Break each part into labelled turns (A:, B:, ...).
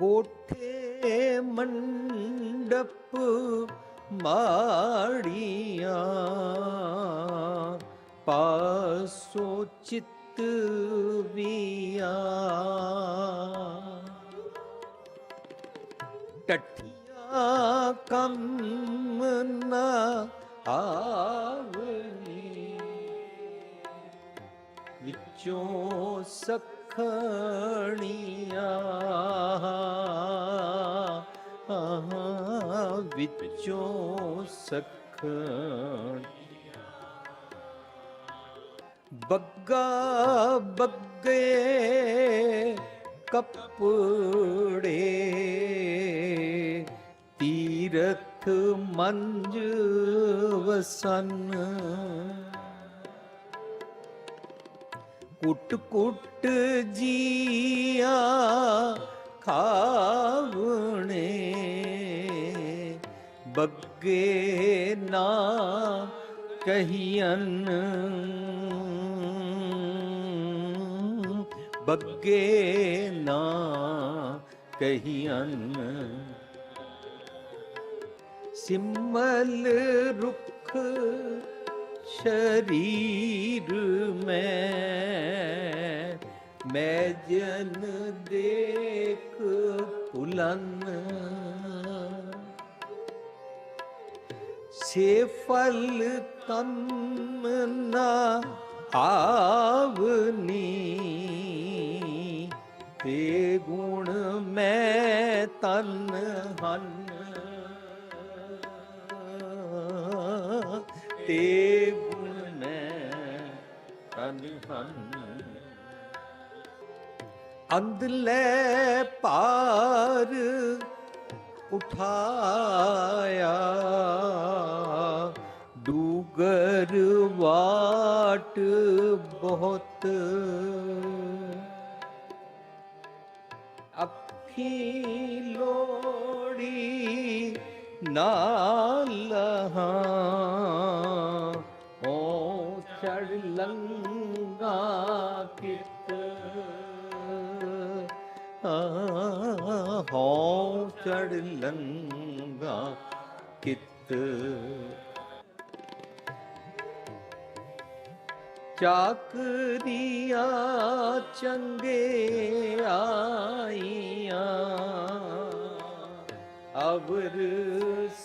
A: ਕੋਠੇ ਮੰਡਪ ਮਾੜੀਆਂ ਪਾਸੋ ਚਿੱਤ ਵੀਆ ਟੱਠੀਆਂ ਕੰਮ ਨਾ ਆਵਨੀ ਵਿੱਚੋਂ ਸਖਣੀਆਂ ਵਿੱਚੋਂ ਸਖਣ। ਬੱਗਾ ਬੱਗੇ ਕੱਪੜੇ ਤੀਰਥ ਮੰਜ ਵਸਨ। ਕੁੱਟ ਕੁੱਟ ਜੀਆ ਖਾਵਣੇ ਬੱਗੇ ਨਾ ਕਹੀਨ ਬੱਗੇ ਨਾ ਕਹੀਨ ਸਿਮਲ ਰੁਖ ਸ਼ਰੀਰ ਮੈਂ ਮੈਂ ਜਨ ਦੇਖ ਭੁਲਨ। ਸੇ ਫਲ ਤਮ ਨਾ ਆਵਨੀ ਤੇ ਗੁਣ ਮੈਂ ਤਨ ਹਨ। ਤੇ ਗੁਣ ਮੈਂ ਤਨ ਹਨ। ਅੰਦਲੇ ਪਾਰ ਉਠਾਇਆ। ਵਾਟ ਬਹੁਤ ਅੱਖੀ ਲੋੜੀ ਨਾਲ ਹਾਂ ਓ ਚੜ ਲੰਗਾ ਕਿਤ ਹੋ ਚੜ ਲੰਗਾ ਚਾਕਰੀਆਂ ਚੰਗੇ ਆਈਆਂ। ਅਵਰ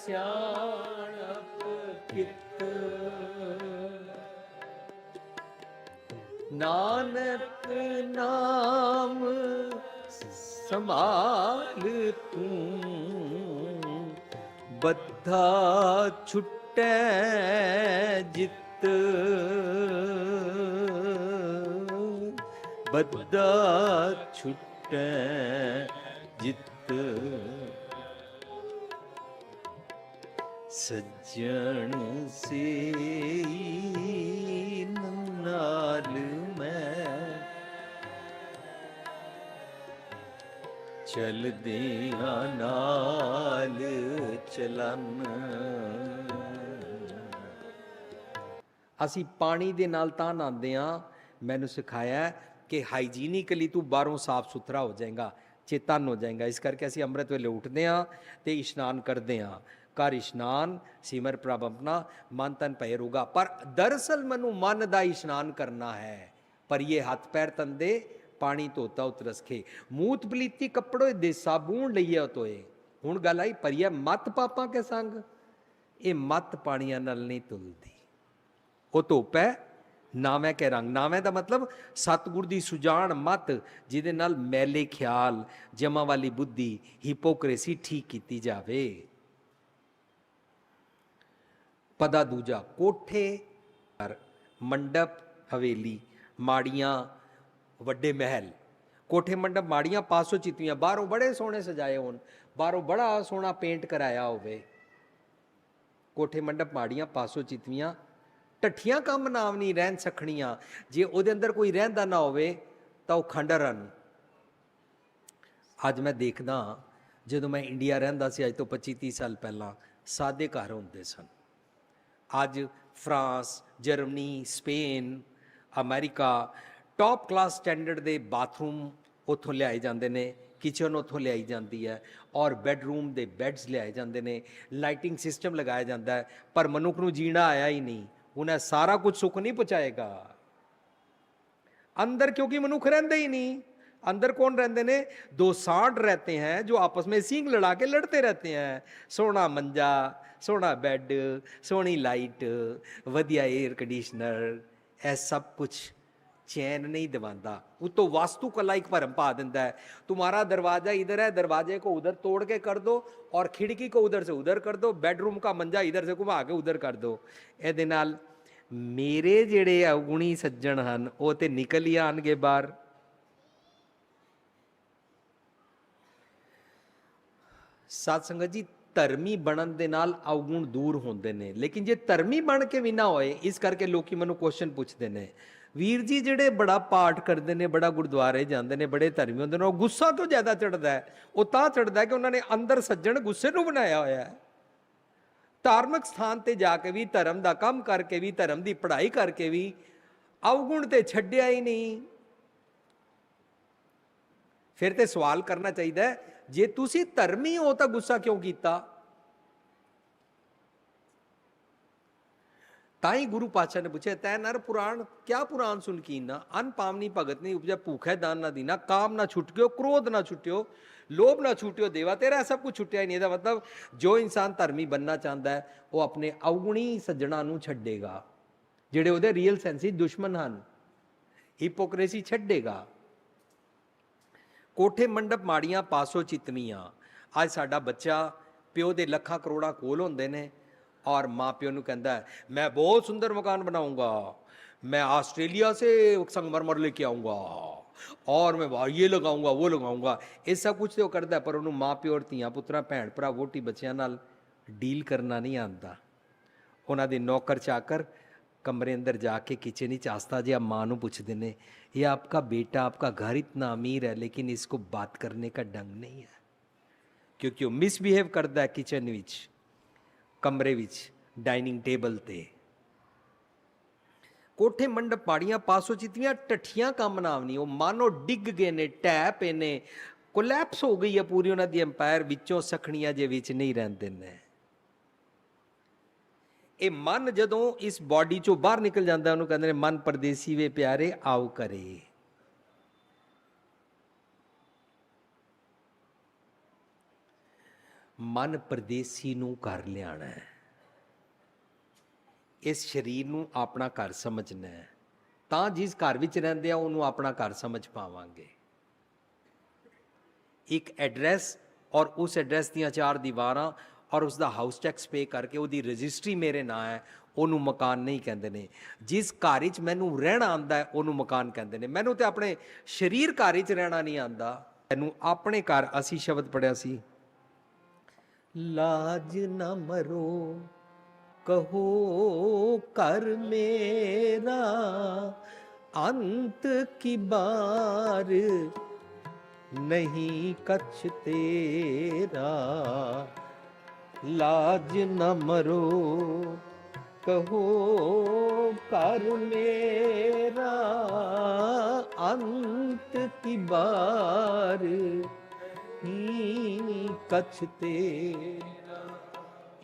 A: ਸਿਆਣਪ ਕਿਤ। ਨਾਨਕ ਨਾਮ ਸੰਭਾਲ ਤੂੰ। ਬੱਧਾ ਛੁਟੈ ਜਿਤ। ਬੱਧਾ ਛੁਟੈ ਜਿਤ। ਸੱਜਣ ਸੇ ਨਾਲ ਮੈਂ ਚਲਦੇ ਨਾਲ ਚਲਨ। ਅਸੀਂ ਪਾਣੀ ਦੇ ਨਾਲ ਤਾਂ ਨਹਾਉਂਦੇ ਆ ਮੈਨੂੰ ਸਿਖਾਇਆ ਕਿ ਹਾਈਜੀਨਿਕਲੀ ਤੂੰ ਬਾਹਰੋਂ ਸਾਫ਼ ਸੁਥਰਾ ਹੋ ਜਾਏਗਾ, ਚੇਤਨ ਹੋ ਜਾਏਗਾ। ਇਸ ਕਰਕੇ ਅਸੀਂ ਅੰਮ੍ਰਿਤ ਵੇਲੇ ਉੱਠਦੇ ਆ ਤੇ ਇਸ਼ਨਾਨ ਕਰਦੇ ਆ ਕਰ ਇਸ਼ਨਾਨ, ਸਿਮਰ ਪ੍ਰਭ ਆਪਣਾ ਮਨ ਤਨ ਪੈ ਰੂਗਾ। ਪਰ ਦਰਅਸਲ ਮੈਨੂੰ ਮਨ ਦਾ ਇਸ਼ਨਾਨ ਕਰਨਾ ਹੈ। ਪਰ ਇਹ ਹੱਥ ਪੈਰ ਤੰਦੇ, ਪਾਣੀ ਧੋਤਾ, ਉਤਰਸਖੇ। ਮੂਤ ਪਲੀਤੀ ਕੱਪੜੋ ਦੇ ਸਾਬੂਨ ਲਈਏ ਤੋਏ ਹੁਣ ਗੱਲ ਆਈ ਪਰਿਆ ਮਤ ਪਾਪਾਂ ਕੇ ਸੰਗ। ਇਹ ਮਤ ਪਾਣੀਆਂ ਨਾਲ ਨਹੀਂ ਤੁਲਦੀ ਉਹ ਧੋਪੈ ਹੈ ਨਾਵੇਂ ਕੇ ਰੰਗ। ਨਾਵੇਂ ਦਾ ਮਤਲਬ ਸਤਿਗੁਰ ਦੀ ਸੁਜਾਨ ਮਤ, ਜਿਹਦੇ ਨਾਲ ਮੈਲੇ ਖਿਆਲ, ਜਮਾ ਵਾਲੀ ਬੁੱਧੀ, ਹਿਪੋਕ੍ਰੇਸੀ ਠੀਕ ਕੀਤੀ ਜਾਵੇ। ਪਦਾ ਦੂਜਾ, ਕੋਠੇ ਮੰਡਪ, ਹਵੇਲੀ, ਮਾੜੀਆਂ, ਵੱਡੇ ਮਹਿਲ। ਕੋਠੇ, ਮੰਡਪ, ਮਾੜੀਆਂ ਪਾਸੋਂ ਚਿੱਤੀਆਂ, ਬਾਹਰੋਂ ਬੜੇ ਸੋਹਣੇ ਸਜਾਏ ਹੋਣ, ਬਾਹਰੋਂ ਬੜਾ ਸੋਹਣਾ ਪੇਂਟ ਕਰਾਇਆ ਹੋਵੇ। ਕੋਠੇ, ਮੰਡਪ, ਮਾੜੀਆਂ ਪਾਸੋਂ ਚਿਤਵੀਆਂ ਟੱਠੀਆਂ ਕੰਮ ਨਾਮ ਨਹੀਂ ਰਹਿਣ ਸਖਣੀਆਂ। ਜੇ ਉਹਦੇ ਅੰਦਰ ਕੋਈ ਰਹਿੰਦਾ ਨਾ ਹੋਵੇ, ਤਾਂ ਉਹ ਖੰਡਰ ਹਨ ਅੱਜ ਮੈਂ ਦੇਖਦਾ ਜਦੋਂ ਮੈਂ ਇੰਡੀਆ ਰਹਿੰਦਾ ਸੀ, ਅੱਜ ਤੋਂ 25 30 ਸਾਲ ਪਹਿਲਾਂ, ਸਾਦੇ ਘਰ ਹੁੰਦੇ ਸਨ। ਅੱਜ France, Germany, Spain, America top class standard ਦੇ ਬਾਥਰੂਮ ਉੱਥੋਂ ਲਿਆਏ ਜਾਂਦੇ ਨੇ ਕਿਚਨ ਉੱਥੋਂ ਲਿਆਈ ਜਾਂਦੀ ਹੈ, ਔਰ ਬੈੱਡਰੂਮ ਦੇ ਬੈੱਡਸ ਲਿਆਏ ਜਾਂਦੇ ਨੇ ਲਾਈਟਿੰਗ ਸਿਸਟਮ ਲਗਾਇਆ ਜਾਂਦਾ ਹੈ, ਪਰ ਮਨੁੱਖ ਨੂੰ ਜੀਣਾ ਆਇਆ ਹੀ ਨਹੀਂ। उन्हें सारा कुछ सुख नहीं पहुंचाएगा। अंदर क्योंकि मनुख रहते ही नहीं। अंदर कौन रहते ने? दो सांड रहते हैं जो आपस में सींग लड़ा के लड़ते रहते हैं। सोना मंजा, सोना बेड सोनी लाइट वधिया एयर कंडीशनर ऐसा सब कुछ ਚੈਨ नहीं ਦਿਵਾਉਂਦਾ ਉਤੋਂ ਵਾਸਤੂ ਕਲਾ ਇੱਕ ਭਰਮ ਪਾ ਦਿੰਦਾ ਹੈ तुम्हारा दरवाजा इधर है दरवाजे को उधर तोड़ के कर दो और खिड़की को उधर से उधर कर दो बेडरूम का मंजा इधर से घुमा के उधर कर दो ਇਹਦੇ ਨਾਲ ਮੇਰੇ ਜਿਹੜੇ ਅਵਗੁਣੀ ਸੱਜਣ ਹਨ ਉਹ ਤੇ ਨਿਕਲ ਹੀ ਆਣਗੇ ਬਾਹਰ ਸਾਧ ਸੰਗਤ ਜੀ ਧਰਮੀ ਬਣਨ ਦੇ ਨਾਲ ਅਵਗੁਣ ਦੂਰ ਹੁੰਦੇ ਨੇ ਲੇਕਿਨ ਜੇ ਧਰਮੀ ਬਣ ਕੇ ਵੀ ਨਾ ਹੋਏ ਇਸ ਕਰਕੇ ਲੋਕੀ ਮੈਨੂੰ ਕੁਐਸਚਨ ਪੁੱਛਦੇ ਨੇ ਵੀਰ ਜੀ ਜਿਹੜੇ ਬੜਾ ਪਾਠ ਕਰਦੇ ਨੇ, ਬੜਾ ਗੁਰਦੁਆਰੇ ਜਾਂਦੇ ਨੇ, ਬੜੇ ਧਰਮੀ ਹੁੰਦੇ ਨੇ, ਉਹ ਗੁੱਸਾ ਕਿਉਂ ਜ਼ਿਆਦਾ ਚੜਦਾ ਹੈ? ਉਹ ਤਾਂ ਚੜਦਾ ਹੈ ਕਿ ਉਹਨਾਂ ਨੇ ਅੰਦਰ ਸੱਜਣ ਗੁੱਸੇ ਨੂੰ ਬਣਾਇਆ ਹੋਇਆ ਹੈ। ਧਾਰਮਿਕ ਸਥਾਨ ਤੇ ਜਾ ਕੇ ਵੀ, ਧਰਮ ਦਾ ਕੰਮ ਕਰਕੇ ਵੀ, ਧਰਮ ਦੀ ਪੜ੍ਹਾਈ ਕਰਕੇ ਵੀ ਅਵਗੁਣ ਤੇ ਛੱਡਿਆ ਹੀ ਨਹੀਂ। ਫਿਰ ਤੇ ਸਵਾਲ ਕਰਨਾ ਚਾਹੀਦਾ ਜੇ ਤੁਸੀਂ ਧਰਮੀ ਹੋ ਤਾਂ ਗੁੱਸਾ ਕਿਉਂ ਕੀਤਾ? ਤਾਂ ਹੀ ਗੁਰੂ ਪਾਤਸ਼ਾਹ ਨੇ ਪੁੱਛਿਆ, ਤੈ ਨਰ ਪੁਰਾਣ, ਕਿਆ ਪੁਰਾਣ ਸੁਨ ਕੀਨਾ ਅਨ ਪਾਵਨੀ ਭਗਤ ਨਹੀਂ ਉਪਜਾ, ਭੂਖੈ ਦਾਨ ਨਾ ਦੀਨਾ, ਕਾਮ ਨਾ ਛੁਟਕਿਓ ਕ੍ਰੋਧ ਨਾ ਛੁਟਿਓ, ਲੋਭ ਨਾ ਛੁਟਿਓ, ਦੇਵਾ ਤੇਰਾ ਸਭ ਕੁਝ ਛੁੱਟਿਆ ਹੀ ਨਹੀਂ। ਇਹਦਾ ਮਤਲਬ ਜੋ ਇਨਸਾਨ ਧਰਮੀ ਬੰਨਾ ਚਾਹੁੰਦਾ ਹੈ, ਉਹ ਆਪਣੇ ਅਵਗੁਣੀ ਸੱਜਣਾ ਨੂੰ ਛੱਡੇਗਾ, ਜਿਹੜੇ ਉਹਦੇ ਰੀਅਲ ਸੈਂਸੀ ਦੁਸ਼ਮਣ ਹਨ। ਹਿਪੋਕ੍ਰੇਸੀ ਛੱਡੇਗਾ। ਕੋਠੇ ਮੰਡਪ ਮਾੜੀਆਂ, ਪਾਸੋ ਚਿਤਨੀਆਂ ਅੱਜ ਸਾਡਾ ਬੱਚਾ ਪਿਓ ਦੇ ਲੱਖਾਂ ਕਰੋੜਾਂ ਕੋਲ ਹੁੰਦੇ ਨੇ। ਔਰ ਮਾਂ ਪਿਓ ਨੂੰ ਕਹਿੰਦਾ ਹੈ, ਮੈਂ ਬਹੁਤ ਸੁੰਦਰ ਮਕਾਨ बनाऊंगा मैं ऑस्ट्रेलिया से संगमरमर लेके आऊंगा और मैं वहाँ ये लगाऊंगा वो लगाऊंगा ਇਹ ਸਭ ਕੁਝ ਤੇ ਉਹ ਕਰਦਾ ਹੈ, ਪਰ ਉਹਨੂੰ ਮਾਂ ਪਿਓ ਔਰ ਧੀਆਂ ਪੁੱਤਰਾਂ ਭੈਣ ਭਰਾ ਵੋਟੀ ਬੱਚਿਆਂ ਨਾਲ ਡੀਲ ਕਰਨਾ ਨਹੀਂ ਆਉਂਦਾ ਉਹਨਾਂ ਦੇ ਨੌਕਰ ਚਾਕਰ ਕਮਰੇ ਅੰਦਰ ਜਾ ਕੇ ਕਿਚਨ ਵਿੱਚ ਆਸਤਾ ਜਿਹਾ ਮਾਂ ਨੂੰ ਪੁੱਛਦੇ ਨੇ ਇਹ ਆਪਕਾ ਬੇਟਾ ਆਪਕਾ ਘਰ ਇਤਨਾ ਅਮੀਰ ਹੈ ਲੇਕਿਨ ਇਸਕੋ ਬਾਤ ਕਰਨੇ का ढंग नहीं है ਕਿਉਂਕਿ ਉਹ ਮਿਸਬਿਹੇਵ ਕਰਦਾ ਹੈ ਕਿਚਨ ਵਿੱਚ ਕਮਰੇ ਵਿੱਚ, ਡਾਈਨਿੰਗ ਟੇਬਲ ਤੇ। ਕੋਠੇ ਮੰਡਪ ਪਾੜੀਆਂ ਪਾਸੋਂ ਚਿਤੀਆਂ ਟੱਠੀਆਂ ਕੰਮ ਨਾਵਨੀ ਉਹ ਮਾਨੋ ਡਿੱਗ ਗਏ ਨੇ ਟੈ ਪਏ ਨੇ। ਕੋਲੈਪਸ ਹੋ ਗਈ ਹੈ ਪੂਰੀ ਉਹਨਾਂ ਦੀ ਐਮਪਾਇਰ ਵਿੱਚੋਂ ਸਖਣੀਆਂ ਜੇ ਵਿੱਚ ਨਹੀਂ ਰਹਿੰਦੇ ਨੇ। ਇਹ ਮਨ ਜਦੋਂ ਇਸ ਬਾਡੀ ਚੋਂ ਬਾਹਰ ਨਿਕਲ ਜਾਂਦਾ, ਉਹਨੂੰ ਕਹਿੰਦੇ ਨੇ, ਮਨ ਪਰਦੇਸੀ ਵੇ ਪਿਆਰੇ, ਆਓ ਕਰੇ ਮਨ ਪਰਦੇਸੀ ਨੂੰ ਘਰ ਲਿਆਣਾ ਹੈ। ਇਸ ਸਰੀਰ ਨੂੰ ਆਪਣਾ ਘਰ ਸਮਝਣਾ ਹੈ। ਤਾਂ ਜਿਸ ਘਰ ਵਿੱਚ ਰਹਿੰਦੇ ਆ, ਉਹਨੂੰ ਆਪਣਾ ਘਰ ਸਮਝ ਪਾਵਾਂਗੇ। ਇੱਕ ਐਡਰੈਸ ਔਰ ਉਸ ਐਡਰੈਸ ਦੀਆਂ ਚਾਰ ਦੀਵਾਰਾਂ ਔਰ ਉਸ ਦਾ ਹਾਊਸ ਟੈਕਸ ਪੇ ਕਰਕੇ ਉਹਦੀ ਰਜਿਸਟਰੀ ਮੇਰੇ ਨਾਂ ਹੈ, ਉਹਨੂੰ ਮਕਾਨ ਨਹੀਂ ਕਹਿੰਦੇ ਨੇ। ਜਿਸ ਘਰ ਵਿੱਚ ਮੈਨੂੰ ਰਹਿਣਾ ਆਂਦਾ ਹੈ, ਉਹਨੂੰ ਮਕਾਨ ਕਹਿੰਦੇ ਨੇ। ਮੈਨੂੰ ਤੇ ਆਪਣੇ ਸਰੀਰ ਘਰ ਵਿੱਚ ਰਹਿਣਾ ਨਹੀਂ ਆਂਦਾ ਇਹਨੂੰ ਆਪਣੇ ਘਰ ਅਸੀਂ ਸ਼ਬਦ ਪੜਿਆ ਸੀ। ਲਾਜ ਨਾ ਮਰੋ, ਕਹੋ ਕਰ ਮੇਰਾ, ਅੰਤ ਕੀ ਬਾਰ? ਨਹੀਂ ਕਛ ਤੇਰਾ, ਲਾਜ ਨ ਮਰੋ, ਕਹੋ ਕਰ ਮੇਰਾ, ਅੰਤ ਕੀ ਬਾਰ? ਹੀ ਕਛ ਤੇਰਾ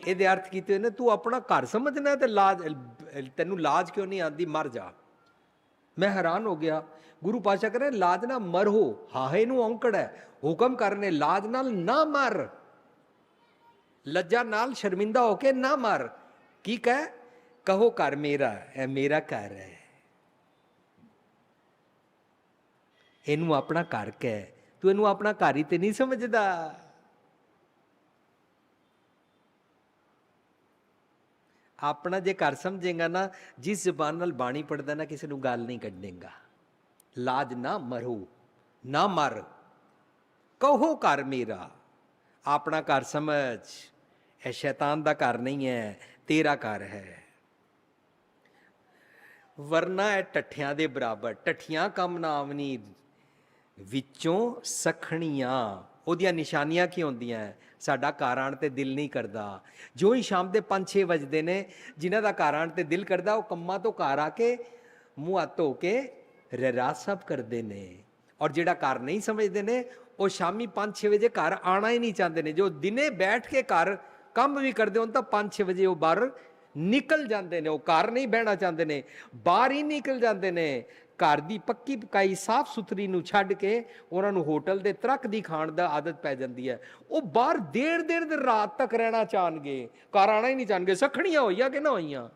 A: ਇਹਦੇ ਅਰਥ ਕੀਤੇ ਨੇ, ਤੂੰ ਆਪਣਾ ਘਰ ਸਮਝਣਾ ਤੇ ਲਾਜ, ਤੈਨੂੰ ਲਾਜ ਕਿਉਂ ਨਹੀਂ ਆਂਦੀ ਮਰ ਜਾ। ਮੈਂ ਹੈਰਾਨ ਹੋ ਗਿਆ। ਗੁਰੂ ਪਾਸ਼ਾ ਕਰੇ ਲਾਜ ਨਾ ਮਰੋ ਹਾਹੇ ਨੂੰ ਔਂਕੜ ਹੈ। ਹੁਕਮ ਕਰਨੇ, ਲਾਜ ਨਾਲ ਨਾ ਮਰ। ਲੱਜਾ ਨਾਲ ਸ਼ਰਮਿੰਦਾ ਹੋ ਕੇ ਨਾ ਮਰ। ਕੀ ਕਹਿ? ਕਹੋ, ਘਰ ਮੇਰਾ ਇਹ ਮੇਰਾ ਘਰ ਹੈ। ਇਹਨੂੰ ਆਪਣਾ ਘਰ ਕਹਿ। ਤੂੰ ਇਹਨੂੰ ਆਪਣਾ ਘਰ ਹੀ ਤੇ ਨਹੀਂ ਸਮਝਦਾ। ਆਪਣਾ ਜੇ ਘਰ ਸਮਝੇਗਾ ਨਾ, ਜਿਸ ਜ਼ਬਾਨ ਨਾਲ ਬਾਣੀ ਪੜਦਾ ਨਾ, ਕਿਸੇ ਨੂੰ ਗੱਲ ਨਹੀਂ ਕੱਢੇਗਾ। ਲਾਜ ਨਾ ਮਰੋ, ਨਾ ਮਰ। ਕਹੋ ਘਰ ਮੇਰਾ, ਆਪਣਾ ਘਰ ਸਮਝ। ਇਹ ਸ਼ੈਤਾਨ ਦਾ ਘਰ ਨਹੀਂ ਹੈ, ਤੇਰਾ ਘਰ ਹੈ। ਵਰਨਾ ਹੈ ਟੱਠਿਆਂ ਦੇ ਬਰਾਬਰ, ਟੱਠੀਆਂ ਕੰਮ ਨਾ ਆਵਨੀ ਵਿੱਚੋਂ ਸਖਣੀਆਂ ਉਹਦੀਆਂ ਨਿਸ਼ਾਨੀਆਂ ਕੀ ਹੁੰਦੀਆਂ ਸਾਡਾ ਘਰ ਆਉਣ ਤੇ ਦਿਲ ਨਹੀਂ ਕਰਦਾ। ਜੋ ਹੀ ਸ਼ਾਮ ਦੇ 5-6 ਵਜਦੇ ਨੇ, ਜਿਨ੍ਹਾਂ ਦਾ ਘਰ ਆਣ ਤੇ ਦਿਲ ਕਰਦਾ, ਉਹ ਕੰਮਾਂ ਤੋਂ ਘਰ ਆ ਕੇ ਮੂੰਹ ਹੱਥ ਧੋ ਕੇ ਰਹਿਰਾਸ ਸਭ ਕਰਦੇ ਨੇ। ਔਰ ਜਿਹੜਾ ਘਰ ਨਹੀਂ ਸਮਝਦੇ ਨੇ, ਉਹ ਸ਼ਾਮੀ 5-6 ਵਜੇ ਘਰ ਆਣਾ ਹੀ ਨਹੀਂ ਚਾਹੁੰਦੇ ਨੇ। ਜੋ ਦਿਨੇ ਬੈਠ ਕੇ ਘਰ ਕੰਮ ਵੀ ਕਰਦੇ ਹੋਣ, ਤਾਂ 5-6 ਵਜੇ ਉਹ ਬਾਹਰ ਨਿਕਲ ਜਾਂਦੇ ਨੇ। ਉਹ ਘਰ ਨਹੀਂ ਬਹਿਣਾ ਚਾਹੁੰਦੇ ਨੇ, ਬਾਹਰ ਹੀ ਨਿਕਲ ਜਾਂਦੇ ਨੇ। ਘਰ ਦੀ ਪੱਕੀ ਪਕਾਈ ਸਾਫ਼ ਸੁਥਰੀ ਨੂੰ ਛੱਡ ਕੇ ਉਹਨਾਂ ਨੂੰ ਹੋਟਲ ਦੇ ਤਰਕ ਦੀ ਖਾਣ ਦਾ ਆਦਤ ਪੈ ਜਾਂਦੀ ਹੈ। ਉਹ ਬਾਹਰ ਦੇਰ ਦੇਰ ਦੇ ਰਾਤ ਤੱਕ ਰਹਿਣਾ ਚਾਹਣਗੇ। ਘਰ ਆਣਾ ਹੀ ਨਹੀਂ ਚਾਹਣਗੇ। ਸਖਣੀਆਂ ਹੋਈਆਂ ਕਿ ਨਾ ਹੋਈਆਂ?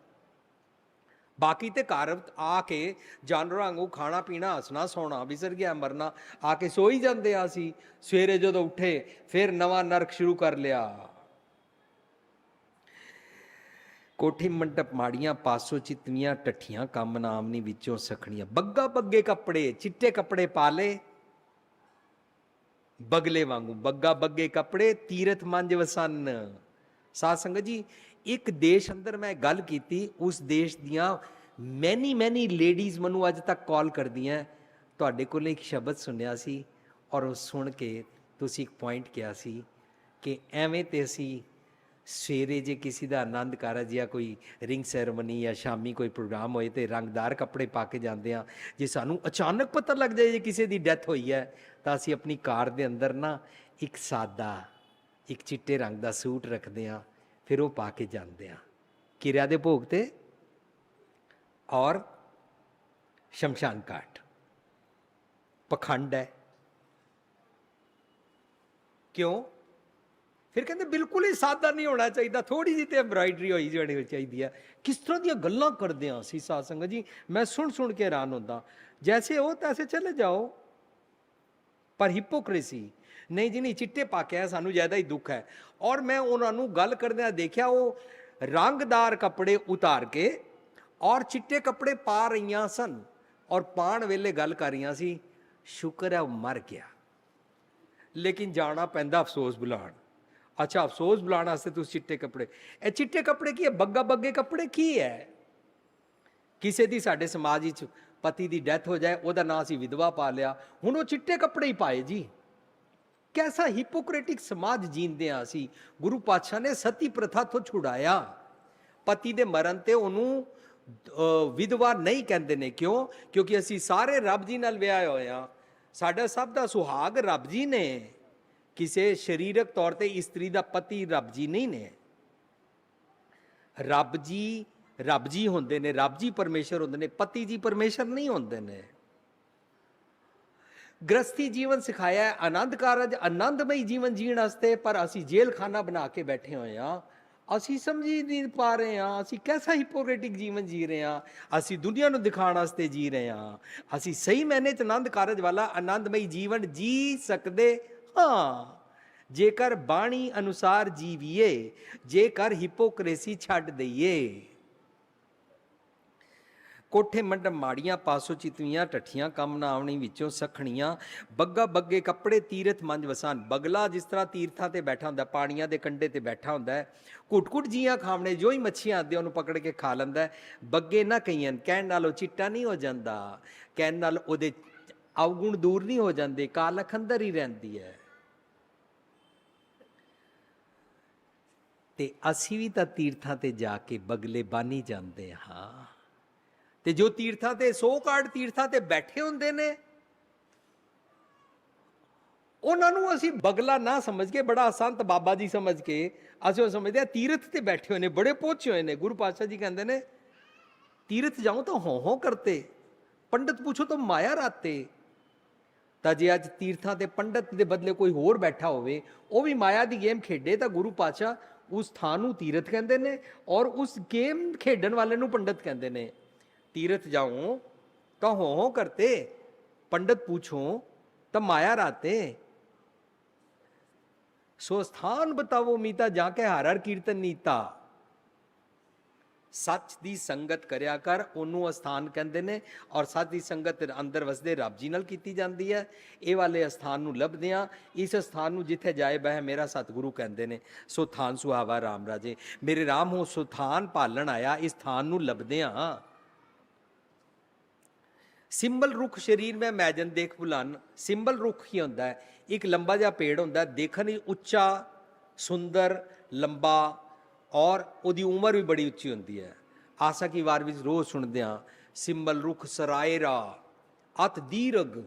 A: ਬਾਕੀ ਤੇ ਘਰ ਆ ਕੇ ਜਾਨਵਰਾਂ ਵਾਂਗੂ ਖਾਣਾ ਪੀਣਾ, ਹੱਸਣਾ, ਸੌਣਾ, ਵਿਸਰ ਗਿਆ, ਮਰਨਾ, ਆ ਕੇ ਸੋ ਹੀ ਜਾਂਦੇ ਆ ਸੀ ਸਵੇਰੇ ਜਦੋਂ ਉੱਠੇ, ਫਿਰ ਨਵਾਂ ਨਰਕ ਸ਼ੁਰੂ ਕਰ ਲਿਆ। ਕੋਠੀ ਮੰਡਪ ਮਾੜੀਆਂ ਪਾਸੋਂ ਚਿਤਵੀਆਂ ਟੱਠੀਆਂ ਕੰਮ ਨਾਮਨੀ ਵਿੱਚੋਂ ਸਖਣੀਆਂ ਬੱਗਾ ਬੱਗੇ ਕੱਪੜੇ ਚਿੱਟੇ ਕੱਪੜੇ ਪਾ ਲੇ ਬਗਲੇ ਵਾਂਗੂ ਬੱਗਾ ਬੱਗੇ ਕੱਪੜੇ ਤੀਰਥ ਮੰਜ ਵਸਨ ਸਾਧ ਸੰਗਤ ਜੀ ਇੱਕ ਦੇਸ਼ ਅੰਦਰ ਮੈਂ ਗੱਲ ਕੀਤੀ ਉਸ ਦੇਸ਼ ਦੀਆਂ ਮੈਨੀ ਮੈਨੀ ਲੇਡੀਜ਼ ਮੈਨੂੰ ਅੱਜ ਤੱਕ ਕਾਲ ਕਰਦੀਆਂ ਤੁਹਾਡੇ ਕੋਲ ਇੱਕ ਸ਼ਬਦ ਸੁਣਿਆ ਸੀ ਔਰ ਉਹ ਸੁਣ ਕੇ ਤੁਸੀਂ ਇੱਕ ਪੁਆਇੰਟ ਕਿਹਾ ਸੀ ਕਿ ਐਵੇਂ ਤੇ ਅਸੀਂ ਸਵੇਰੇ ਜੇ ਕਿਸੇ ਦਾ ਆਨੰਦ ਕਾਰਜ ਜਾਂ ਕੋਈ ਰਿੰਗ ਸੈਰੇਮਨੀ ਜਾਂ ਸ਼ਾਮੀ ਕੋਈ ਪ੍ਰੋਗਰਾਮ ਹੋਏ ਤੇ ਰੰਗਦਾਰ ਕੱਪੜੇ ਪਾ ਕੇ ਜਾਂਦੇ ਆ ਜੇ ਸਾਨੂੰ ਅਚਾਨਕ ਪਤਾ ਲੱਗ ਜਾਏ ਜੇ ਕਿਸੇ ਦੀ ਡੈਥ ਹੋਈ ਹੈ, ਤਾਂ ਅਸੀਂ ਆਪਣੀ ਕਾਰ ਦੇ ਅੰਦਰ ਨਾ ਇੱਕ ਸਾਦਾ, ਇੱਕ ਚਿੱਟੇ ਰੰਗ ਦਾ ਸੂਟ ਰੱਖਦੇ ਆ ਫਿਰ ਉਹ ਪਾ ਕੇ ਜਾਂਦੇ ਆ ਕਿਰਿਆ ਦੇ ਭੋਗ ਤੇ ਔਰ ਸ਼ਮਸ਼ਾਨ ਘਾਟ। ਪਖੰਡ ਹੈ। ਕਿਉਂ? ਫਿਰ ਕਹਿੰਦੇ ਬਿਲਕੁਲ ਹੀ ਸਾਦਾ ਨਹੀਂ ਹੋਣਾ ਚਾਹੀਦਾ ਥੋੜੀ ਜਿਹੀ ਤੇ ਐਮਬਰਾਇਡਰੀ ਹੋਈ ਜਾਣੀ ਚਾਹੀਦੀ ਹੈ। ਕਿਸ ਤਰ੍ਹਾਂ ਦੀਆਂ ਗੱਲਾਂ ਕਰਦੇ ਆ ਅਸੀਂ ਸਾਧ ਸੰਗਤ ਜੀ? ਮੈਂ ਸੁਣ ਸੁਣ ਕੇ ਹੈਰਾਨ ਹੁੰਦਾ। ਜੈਸੇ ਹੋ ਤੈਸੇ ਚਲੇ ਜਾਓ। ਪਰ ਹਿਪੋਕ੍ਰੇਸੀ ਨਹੀਂ ਜੀ, ਨਹੀਂ, ਚਿੱਟੇ ਪਾ ਕੇ ਆਇਆ ਸਾਨੂੰ ਜ਼ਿਆਦਾ ਹੀ ਦੁੱਖ ਹੈ। ਔਰ ਮੈਂ ਉਹਨਾਂ ਨੂੰ ਗੱਲ ਕਰਦਿਆਂ ਦੇਖਿਆ, ਉਹ ਰੰਗਦਾਰ ਕੱਪੜੇ ਉਤਾਰ ਕੇ ਔਰ ਚਿੱਟੇ ਕੱਪੜੇ ਪਾ ਰਹੀਆਂ ਸਨ। ਔਰ ਪਾਣ ਵੇਲੇ ਗੱਲ ਕਰ ਰਹੀਆਂ ਸੀ, ਸ਼ੁਕਰ ਹੈ ਉਹ ਮਰ ਗਿਆ। ਲੇਕਿਨ ਜਾਣਾ ਪੈਂਦਾ ਅਫਸੋਸ ਬੁਲਾਣ ਅੱਛਾ ਅਫਸੋਸ ਬੁਲਾਉਣ ਵਾਸਤੇ ਤੁਸੀਂ ਚਿੱਟੇ ਕੱਪੜੇ ਇਹ ਚਿੱਟੇ ਕੱਪੜੇ ਕੀ ਹੈ ਬੱਗਾ ਬੱਗੇ ਕੱਪੜੇ ਕੀ ਹੈ ਕਿਸੇ ਦੀ ਸਾਡੇ ਸਮਾਜ ਵਿੱਚ ਪਤੀ ਦੀ ਡੈਥ ਹੋ ਜਾਏ ਉਹਦਾ ਨਾਂ ਅਸੀਂ ਵਿਧਵਾ ਪਾ ਲਿਆ ਹੁਣ ਉਹ ਚਿੱਟੇ ਕੱਪੜੇ ਹੀ ਪਾਏ ਜੀ ਕੈਸਾ ਹਿਪੋਕ੍ਰੇਟਿਕ ਸਮਾਜ ਜੀਂਦੇ ਆ ਅਸੀਂ ਗੁਰੂ ਪਾਤਸ਼ਾਹ ਨੇ ਸਤੀ ਪ੍ਰਥਾ ਤੋਂ ਛੁਡਾਇਆ ਪਤੀ ਦੇ ਮਰਨ ਤੇ ਉਹਨੂੰ ਵਿਧਵਾ ਨਹੀਂ ਕਹਿੰਦੇ ਨੇ ਕਿਉਂ ਕਿਉਂਕਿ ਅਸੀਂ ਸਾਰੇ ਰੱਬ ਜੀ ਨਾਲ ਵਿਆਹੇ ਹੋਏ ਆ ਸਾਡਾ ਸਭ ਦਾ ਸੁਹਾਗ ਰੱਬ ਜੀ ਨੇ ਕਿਸੇ ਸਰੀਰਕ ਤੌਰ ਤੇ ਇਸਤਰੀ ਦਾ ਪਤੀ ਰੱਬ ਜੀ ਨਹੀਂ ਨੇ। ਰੱਬ ਜੀ ਰੱਬ ਜੀ ਹੁੰਦੇ ਨੇ ਰੱਬ ਜੀ ਪਰਮੇਸ਼ਰ ਹੁੰਦੇ ਨੇ, ਪਤੀ ਜੀ ਪਰਮੇਸ਼ਰ ਨਹੀਂ ਹੁੰਦੇ ਨੇ। ਗ੍ਰਸਤੀ ਜੀਵਨ ਸਿਖਾਇਆ ਆਨੰਦ ਕਾਰਜ, ਆਨੰਦਮਈ ਜੀਵਨ ਜੀਣ ਵਾਸਤੇ, ਪਰ ਅਸੀਂ ਜੇਲ੍ਹ ਖਾਨਾ ਬਣਾ ਕੇ ਬੈਠੇ ਹੋਏ ਆ ਅਸੀਂ ਸਮਝੀ ਨਹੀਂ ਪਾ ਰਹੇ ਆ ਅਸੀਂ ਕੈਸਾ ਹਿਪੋਕ੍ਰੇਟਿਕ ਜੀਵਨ ਜੀ ਰਹੇ ਆ ਅਸੀਂ ਦੁਨੀਆ ਨੂੰ ਦਿਖਾਉਣ ਵਾਸਤੇ ਜੀ ਰਹੇ ਆ ਅਸੀਂ ਸਹੀ ਮੈਨੇ ਚ ਆਨੰਦ ਕਾਰਜ ਵਾਲਾ, ਆਨੰਦਮਈ ਜੀਵਨ ਜੀ ਸਕਦੇ ਹਾਂ, ਜੇਕਰ ਬਾਣੀ ਅਨੁਸਾਰ ਜੀਵੀਏ, ਜੇਕਰ ਹਿਪੋਕ੍ਰੇਸੀ ਛੱਡ ਦਈਏ। ਕੋਠੇ ਮੰਡ ਮਾੜੀਆਂ, ਪਾਸੋ ਚਿਤਵੀਆਂ, ਟੱਠੀਆਂ, ਕੰਮ ਨਾ ਆਉਣੀ ਵਿੱਚੋਂ ਸਖਣੀਆਂ, ਬੱਗਾ ਬੱਗੇ ਕੱਪੜੇ ਤੀਰਥ ਮੰਜ ਵਸਾਨ, ਬਗਲਾ ਜਿਸ ਤਰ੍ਹਾਂ ਤੀਰਥਾਂ ਤੇ ਬੈਠਾ ਹੁੰਦਾ, ਪਾਣੀਆਂ ਦੇ ਕੰਢੇ ਤੇ ਬੈਠਾ ਹੁੰਦਾ ਹੈ ਕੁੱਟ ਕੁੱਟ ਜੀਆਂ ਖਾਵਣੇ ਜੋ ਹੀ ਮੱਛੀਆਂ ਆਉਂਦੀਆਂ ਉਹਨੂੰ ਪਕੜ ਕੇ ਖਾ ਲੈਂਦਾ ਬੱਗੇ ਨਾ ਕਈਆਂ ਕਹਿਣ ਨਾਲ ਉਹ ਚਿੱਟਾ ਨਹੀਂ ਹੋ ਜਾਂਦਾ, ਕਹਿਣ ਨਾਲ ਉਹਦੇ ਅਵਗੁਣ ਦੂਰ ਨਹੀਂ ਹੋ ਜਾਂਦੇ, ਕਾਲਖ ਅੰਦਰ ਹੀ ਰਹਿੰਦੀ ਹੈ। ਤੇ ਅਸੀਂ ਵੀ ਤਾਂ ਤੀਰਥਾਂ ਤੇ ਜਾ ਕੇ ਬਗਲੇ ਬਾਨੀ ਜਾਂਦੇ ਹਾਂ। ਤੇ ਜੋ ਤੀਰਥਾਂ ਤੇ ਸੋ ਕਾਰਡ ਤੀਰਥਾਂ ਤੇ ਬੈਠੇ ਹੁੰਦੇ ਨੇ, ਉਹਨਾਂ ਨੂੰ ਅਸੀਂ ਬਗਲਾ ਨਾ ਸਮਝ ਕੇ, ਬੜਾ ਸੰਤ ਬਾਬਾ ਜੀ ਸਮਝ ਕੇ ਅਸੀਂ ਉਹ ਸਮਝਦੇ ਆ ਤੀਰਥ ਤੇ ਬੈਠੇ ਹੋਏ ਨੇ, ਬੜੇ ਪਹੁੰਚੇ ਹੋਏ ਨੇ। ਗੁਰੂ ਪਾਤਸ਼ਾਹ ਜੀ ਕਹਿੰਦੇ ਨੇ, ਤੀਰਥ ਜਾਉ ਤਾਂ ਹੋ ਹੋ ਕਰਤੇ, ਪੰਡਤ ਪੁੱਛੋ ਤਾਂ ਮਾਇਆ ਰਾਤੇ। ਤਾਂ ਜੇ ਅੱਜ ਤੀਰਥਾਂ ਤੇ ਪੰਡਤ ਦੇ ਬਦਲੇ ਕੋਈ ਹੋਰ ਬੈਠਾ ਹੋਵੇ, ਉਹ ਵੀ ਮਾਇਆ ਦੀ ਗੇਮ ਖੇਡੇ ਤਾਂ ਗੁਰੂ ਪਾਤਸ਼ਾਹ ਉਸ ਥਾਂ ਨੂੰ ਤੀਰਥ ਕਹਿੰਦੇ ਨੇ ਔਰ ਉਸ ਗੇਮ ਖੇਡਣ ਵਾਲੇ ਨੂੰ ਪੰਡਤ ਕਹਿੰਦੇ ਨੇ तीर्थ जाऊं तो हो हो करते पंडित पूछो तो माया राते सो स्थान बतावो मीता जाके हर हर कीर्तन नीता ਸੱਚ ਦੀ ਸੰਗਤ ਕਰਿਆ ਕਰ, ਉਹਨੂੰ ਅਸਥਾਨ ਕਹਿੰਦੇ ਨੇ ਔਰ ਸੱਚ ਦੀ ਸੰਗਤ ਅੰਦਰ ਵਸਦੇ ਰੱਬ ਜੀ ਨਾਲ ਕੀਤੀ ਜਾਂਦੀ ਹੈ। ਇਹ ਵਾਲੇ ਅਸਥਾਨ ਨੂੰ ਲੱਭਦੇ ਆ ਇਸ ਅਸਥਾਨ ਨੂੰ ਜਿੱਥੇ ਜਾਏ ਬਹਿ ਮੇਰਾ ਸਤਿਗੁਰੂ ਕਹਿੰਦੇ ਨੇ, ਸੋ ਥਾਨ ਸੁਹਾਵਾ ਰਾਮ ਰਾਜੇ। ਮੇਰੇ ਰਾਮ ਹੋ, ਸੋ ਥਾਨ ਪਾਲਣ ਆਇਆ, ਇਸ ਥਾਨ ਨੂੰ ਲੱਭਦੇ ਆ ਸਿੰਬਲ ਰੁੱਖ ਸਰੀਰ ਮੈਂ ਮੈਜਨ ਦੇਖ ਬੁਲਾਨ ਸਿੰਬਲ ਰੁੱਖ ਹੀ ਹੁੰਦਾ ਹੈ। ਇੱਕ ਲੰਬਾ ਜਿਹਾ ਪੇੜ ਹੁੰਦਾ ਦੇਖਣ ਵਿੱਚ ਉੱਚਾ, ਸੁੰਦਰ, ਲੰਬਾ ਔਰ ਉਹਦੀ ਉਮਰ ਵੀ ਬੜੀ ਉੱਚੀ ਹੁੰਦੀ ਹੈ। ਆਸਾ ਕੀ ਵਾਰ ਵਿੱਚ ਰੋਜ਼ ਸੁਣਦੇ ਹਾਂ, ਸਿੰਬਲ ਰੁੱਖ ਸਰਾਇਰਾ ਅਤ ਦੀਰਘ,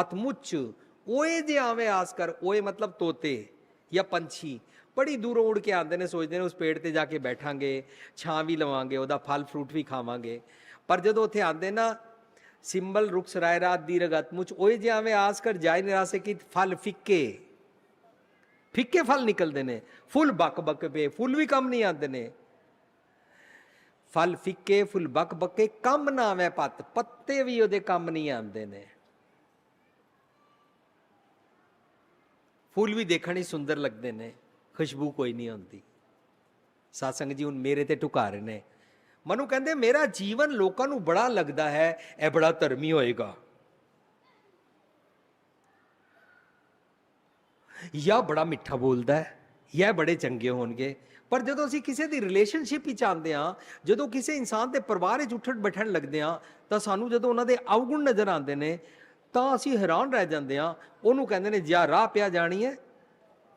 A: ਅਤ ਮੁੱਚ, ਓਏ ਜੇ ਆਵੇਂ ਆਸ ਕਰ, ਓਏ ਮਤਲਬ ਤੋਤੇ ਜਾਂ ਪੰਛੀ। ਬੜੀ ਦੂਰੋਂ ਉੜ ਕੇ ਆਉਂਦੇ ਨੇ, ਸੋਚਦੇ ਨੇ ਉਸ ਪੇੜ ਤੇ ਜਾ ਕੇ ਬੈਠਾਂਗੇ, ਛਾਂ ਵੀ ਲਵਾਂਗੇ, ਉਹਦਾ ਫਲ ਫਰੂਟ ਵੀ ਖਾਵਾਂਗੇ। ਪਰ ਜਦੋਂ ਉੱਥੇ ਆਉਂਦੇ ਨਾ, ਸਿੰਬਲ ਰੁਖ ਸਰਾਇਰਾ ਰਾਤ ਦੀ ਰਗਤ ਮੁਝ ਓਏ ਜੇ ਆਵੇਂ ਆਸ ਕਰ ਜਾਇ ਨਿਰਾਸੇ ਕੀ ਫਲ ਫਿੱਕੇ। ਫਿੱਕੇ ਫਲ ਨਿਕਲਦੇ ਨੇ, ਫੁੱਲ ਬੱਕ ਬੱਕ ਪੇ ਫੁੱਲ ਵੀ ਕੰਮ ਨਹੀਂ ਆਉਂਦੇ ਨੇ। ਫਲ ਫਿੱਕੇ, ਫੁੱਲ ਬੱਕ ਬੱਕੇ ਕੰਮ ਨਾ ਆਵੇ ਪੱਤ, ਪੱਤੇ ਵੀ ਉਹਦੇ ਕੰਮ ਨਹੀਂ ਆਉਂਦੇ ਨੇ। ਫੁੱਲ ਵੀ ਦੇਖਣ ਹੀ ਸੁੰਦਰ ਲੱਗਦੇ ਨੇ, ਖੁਸ਼ਬੂ ਕੋਈ ਨਹੀਂ ਆਉਂਦੀ। ਸਾਸੰਗ ਜੀ ਹੁਣ ਮੇਰੇ ਤੇ ਟੁਕਾ ਰਹੇ ਨੇ। ਮਨੂੰ ਕਹਿੰਦੇ, ਮੇਰਾ ਜੀਵਨ ਲੋਕਾਂ ਨੂੰ ਬੜਾ ਲੱਗਦਾ ਹੈ, ਇਹ ਬੜਾ ਧਰਮੀ ਹੋਏਗਾ। ਜਾਂ ਬੜਾ ਮਿੱਠਾ ਬੋਲਦਾ ਹੈ, ਜਾਂ ਬੜੇ ਚੰਗੇ ਹੋਣਗੇ। ਪਰ ਜਦੋਂ ਅਸੀਂ ਕਿਸੇ ਦੀ ਰਿਲੇਸ਼ਨਸ਼ਿਪ ਵਿੱਚ ਆਉਂਦੇ ਆ ਜਦੋਂ ਕਿਸੇ ਇਨਸਾਨ ਦੇ ਪਰਿਵਾਰ ਵਿੱਚ ਉੱਠਣ ਬੈਠਣ ਲੱਗਦੇ ਆ ਤਾਂ ਸਾਨੂੰ ਜਦੋਂ ਉਹਨਾਂ ਦੇ ਅਵਗੁਣ ਨਜ਼ਰ ਆਉਂਦੇ ਨੇ, ਤਾਂ ਅਸੀਂ ਹੈਰਾਨ ਰਹਿ ਜਾਂਦੇ ਆ ਉਹਨੂੰ ਕਹਿੰਦੇ ਨੇ, ਜਾਂ ਰਾਹ ਪਿਆ ਜਾਣੀ ਹੈ,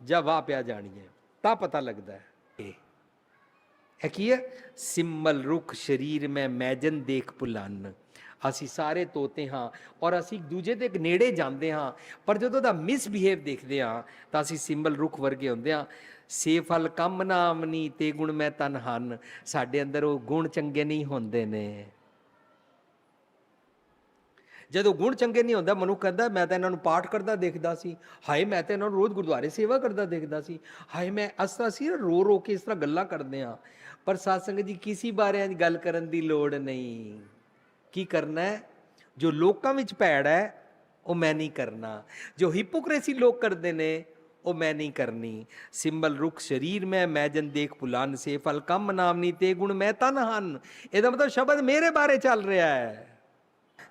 A: ਜਾਂ ਵਾਹ ਪਿਆ ਜਾਣੀ ਹੈ। ਤਾਂ ਪਤਾ ਲੱਗਦਾ ਹੈ, ਇਹ ਕੀ ਹੈ? ਸਿੰਮਲ ਰੁਖ ਸਰੀਰ ਮੈਂ ਮੈਜਨ ਦੇਖ ਭੁਲਨ। ਅਸੀਂ ਸਾਰੇ ਤੋਤੇ ਹਾਂ ਔਰ ਅਸੀਂ ਇੱਕ ਦੂਜੇ ਦੇ ਨੇੜੇ ਜਾਂਦੇ ਹਾਂ। ਪਰ ਜਦੋਂ ਦਾ ਮਿਸਬਿਹੇਵ ਦੇਖਦੇ ਹਾਂ, ਤਾਂ ਅਸੀਂ ਸਿੰਬਲ ਰੁੱਖ ਵਰਗੇ ਹੁੰਦੇ ਹਾਂ। ਸੇ ਫਲ ਕੰਮ ਨਾਮਨੀ ਤੇ ਗੁਣ ਮੈਂ ਤਨ ਹਨ। ਸਾਡੇ ਅੰਦਰ ਉਹ ਗੁਣ ਚੰਗੇ ਨਹੀਂ ਹੁੰਦੇ ਨੇ। ਜਦੋਂ ਗੁਣ ਚੰਗੇ ਨਹੀਂ ਹੁੰਦਾ, ਮਨੁੱਖ ਕਹਿੰਦਾ, ਮੈਂ ਤਾਂ ਇਹਨਾਂ ਨੂੰ ਪਾਠ ਕਰਦਾ ਦੇਖਦਾ ਸੀ। ਹਾਏ, ਮੈਂ ਤਾਂ ਇਹਨਾਂ ਨੂੰ ਰੋਜ਼ ਗੁਰਦੁਆਰੇ ਸੇਵਾ ਕਰਦਾ ਦੇਖਦਾ ਸੀ। ਹਾਏ, ਮੈਂ ਇਸ ਤਰ੍ਹਾਂ ਸੀ ਰੋ ਰੋ ਕੇ ਇਸ ਤਰ੍ਹਾਂ ਗੱਲਾਂ ਕਰਦੇ ਆ ਪਰ ਸਾਸੰਗ ਜੀ, ਕਿਸੇ ਬਾਰੇ ਅੱਜ ਗੱਲ ਕਰਨ ਦੀ ਲੋੜ ਨਹੀਂ। ਕੀ ਕਰਨਾ ਹੈ? ਜੋ ਲੋਕਾਂ ਵਿੱਚ ਭੈੜ ਹੈ, ਉਹ ਮੈਂ ਨਹੀਂ ਕਰਨਾ। ਜੋ ਹਿਪੋਕ੍ਰੇਸੀ ਲੋਕ ਕਰਦੇ ਨੇ, ਉਹ ਮੈਂ ਨਹੀਂ ਕਰਨੀ। ਸਿੰਬਲ ਰੁਖ ਸਰੀਰ ਮੈਂ ਮੈਜਨ ਦੇਖ ਪੁਲਾਨ ਸੇ ਫਲ ਕੰਮ ਨਾਮਨੀ ਤੇ ਗੁਣ ਮੈਂ ਤਨ ਹਨ। ਇਹਦਾ ਮਤਲਬ ਸ਼ਬਦ ਮੇਰੇ ਬਾਰੇ ਚੱਲ ਰਿਹਾ ਹੈ।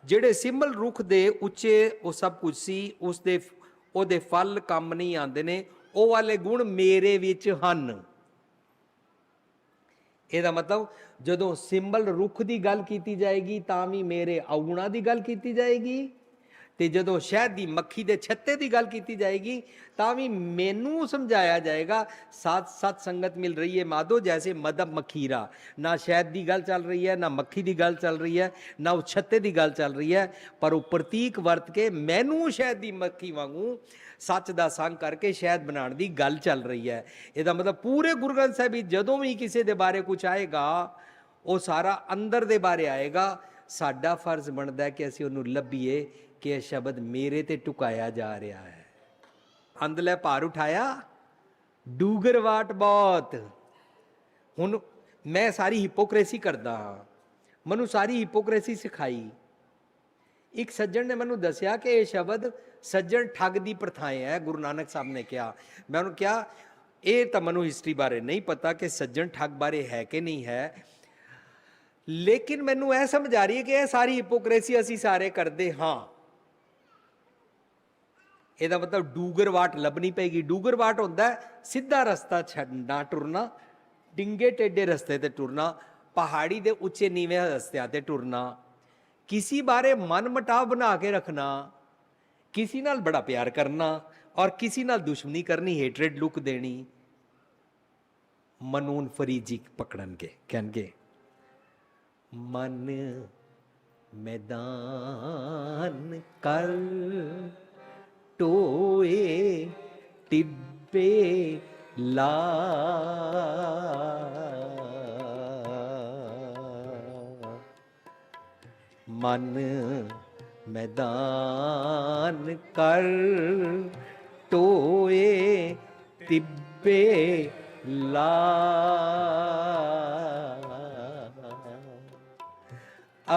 A: ਜਿਹੜੇ ਸਿੰਬਲ ਰੁੱਖ ਦੇ ਉੱਚੇ, ਉਹ ਸਭ ਕੁਝ ਸੀ। ਉਸ ਦੇ ਉਹਦੇ ਫਲ ਕੰਮ ਨਹੀਂ ਆਉਂਦੇ ਨੇ। ਉਹ ਵਾਲੇ ਗੁਣ ਮੇਰੇ ਵਿੱਚ ਹਨ। ਇਹਦਾ ਮਤਲਬ ਜਦੋਂ ਸਿੰਬਲ ਰੁੱਖ ਦੀ ਗੱਲ ਕੀਤੀ ਜਾਏਗੀ ਤਾਂ ਵੀ ਮੇਰੇ ਔਗੁਣਾ ਦੀ ਗੱਲ ਕੀਤੀ ਜਾਏਗੀ। ਤੇ ਜਦੋਂ ਸ਼ਹਿਦ ਦੀ ਮੱਖੀ ਦੇ ਛੱਤੇ ਦੀ ਗੱਲ ਕੀਤੀ ਜਾਏਗੀ, ਤਾਂ ਵੀ ਮੈਨੂੰ ਸਮਝਾਇਆ ਜਾਏਗਾ, ਸਾਥ ਸਾਥ ਸੰਗਤ ਮਿਲ ਰਹੀ ਹੈ ਮਾਦੋ ਜੈਸੇ ਮਦਬ ਮਖੀਰਾ। ਨਾ ਸ਼ਹਿਦ ਦੀ ਗੱਲ ਚੱਲ ਰਹੀ ਹੈ ਨਾ ਮੱਖੀ ਦੀ ਗੱਲ ਚੱਲ ਰਹੀ ਹੈ ਨਾ ਉਹ ਛੱਤੇ ਦੀ ਗੱਲ ਚੱਲ ਰਹੀ ਹੈ ਪਰ ਉਹ ਪ੍ਰਤੀਕ ਵਰਤ ਕੇ ਮੈਨੂੰ ਸ਼ਹਿਦ ਦੀ ਮੱਖੀ ਵਾਂਗੂ ਸੱਚ ਦਾ ਸੰਗ ਕਰਕੇ ਸ਼ਹਿਦ ਬਣਾਉਣ ਦੀ ਗੱਲ ਚੱਲ ਰਹੀ ਹੈ ਇਹਦਾ ਮਤਲਬ ਪੂਰੇ ਗੁਰੂ ਗ੍ਰੰਥ ਸਾਹਿਬ ਵਿੱਚ ਜਦੋਂ ਵੀ ਕਿਸੇ ਦੇ ਬਾਰੇ ਕੁਝ ਆਏਗਾ, ਉਹ ਸਾਰਾ ਅੰਦਰ ਦੇ ਬਾਰੇ ਆਏਗਾ। ਸਾਡਾ ਫਰਜ਼ ਬਣਦਾ ਕਿ ਅਸੀਂ ਉਹਨੂੰ ਲੱਭੀਏ ਕਿ ਇਹ ਸ਼ਬਦ ਮੇਰੇ ਤੇ ਟੁਕਾਇਆ ਜਾ ਰਿਹਾ ਹੈ। ਅੰਦਲੇ ਭਾਰ ਉਠਾਇਆ, ਡੂਗਰ ਵਾਟ ਬਹੁਤ। ਹੁਣ ਮੈਂ ਸਾਰੀ ਹਿਪੋਕ੍ਰੇਸੀ ਕਰਦਾ ਹਾਂ। ਮੈਨੂੰ ਸਾਰੀ ਹਿਪੋਕ੍ਰੇਸੀ ਸਿਖਾਈ। ਇੱਕ ਸੱਜਣ ਨੇ ਮੈਨੂੰ ਦੱਸਿਆ ਕਿ ਇਹ ਸ਼ਬਦ ਸੱਜਣ ਠੱਗ ਦੀ ਪ੍ਰਥਾਏ ਹੈ, ਗੁਰੂ ਨਾਨਕ ਸਾਹਿਬ ਨੇ ਕਿਹਾ। ਮੈਂ ਉਹਨੂੰ ਕਿਹਾ, ਇਹ ਤਾਂ ਮੈਨੂੰ ਹਿਸਟਰੀ ਬਾਰੇ ਨਹੀਂ ਪਤਾ ਕਿ ਸੱਜਣ ਠੱਗ ਬਾਰੇ ਹੈ ਕਿ ਨਹੀਂ ਹੈ। ਲੇਕਿਨ ਮੈਨੂੰ ਇਹ ਸਮਝ ਆ ਰਹੀ ਹੈ ਕਿ ਇਹ ਸਾਰੀ ਹਿਪੋਕ੍ਰੇਸੀ ਅਸੀਂ ਸਾਰੇ ਕਰਦੇ ਹਾਂ। ਇਹਦਾ ਮਤਲਬ ਡੂਗਰਵਾਟ ਲੱਭਣੀ ਪੈਗੀ ਡੂਗਰਵਾਟ ਹੁੰਦਾ ਹੈ, ਸਿੱਧਾ ਰਸਤਾ ਛੱਡਣਾ, ਟੁਰਨਾ, ਡਿੰਗੇ ਟੇਡੇ ਰਸਤੇ ਤੇ ਟੁਰਨਾ, ਪਹਾੜੀ ਦੇ ਉੱਚੇ ਨੀਵੇਂ ਰਸਤਿਆਂ ਤੇ ਟੁਰਨਾ, ਕਿਸੇ ਬਾਰੇ ਮਨ ਮਟਾਵ ਬਣਾ ਕੇ ਰੱਖਣਾ, ਕਿਸੇ ਨਾਲ ਬੜਾ ਪਿਆਰ ਕਰਨਾ ਔਰ ਕਿਸੇ ਨਾਲ ਦੁਸ਼ਮਣੀ ਕਰਨੀ ਹੇਟਰੇਡ ਲੁੱਕ ਦੇਣੀ, ਮਨੂਨ ਫਰੀਜੀ ਪਕੜਨਗੇ, ਕਹਿਣਗੇ, ਮਨ ਮੈਦਾਨ ਕਰ ਟੋਏ ਟਿੱਬੇ ਲਾ ਮਨ ਮੈਦਾਨ ਕਰ ਟੋਏ ਟਿੱਬੇ ਲਾ